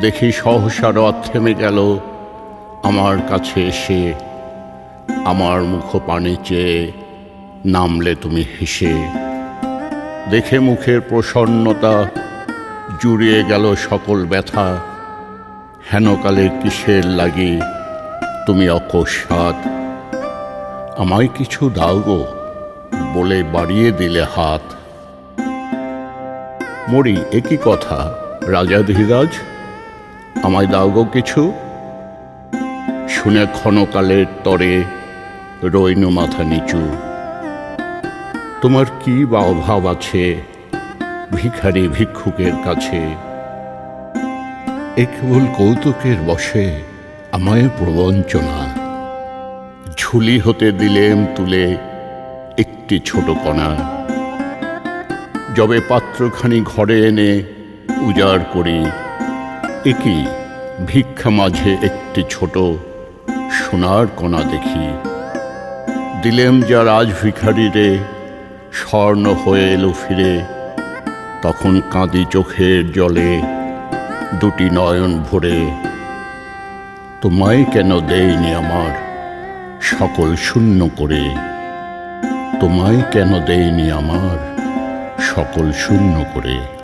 দেখি সহসা রথ থেমে গেল। আমার কাছে এসে আমার মুখ পানে চেয়ে নামলে তুমি হেসে। দেখে মুখের প্রসন্নতা জুড়িয়ে গেল সকল ব্যথা। হেনকালে কিসের লাগি তুমি অকস্মাৎ আমায় কিছু দাও গো বলে বাড়িয়ে দিলে হাত। মরি একই কথা? রাজা ধীরাজ? আমায় দাও গো কিছু। শুনে ক্ষণকালের তরে রইন মাথা নিচু। তোমার কি বা অভাব আছে ভিখারি ভিক্ষুকের কাছে? এ কেবল কৌতুকের বসে আমায় প্রবঞ্চনা। ঝুলি হতে দিলেম তুলে একটি ছোট কণা। যবে পাত্রখানি ঘরে এনে উজাড় করি একই ভিক্ষা মাঝে একটি ছোট সোনার কণা দেখি। দিলেম যা রাজ ভিখারিরে, স্বর্ণ হয়ে এলো ফিরে। তখন কাঁদি চোখের জলে দুটি নয়ন ভরে। তোমায় কেন দেয়নি আমার সকল শূন্য করে? তোমায় কেন দেয়নি আমার সকল শূন্য করে?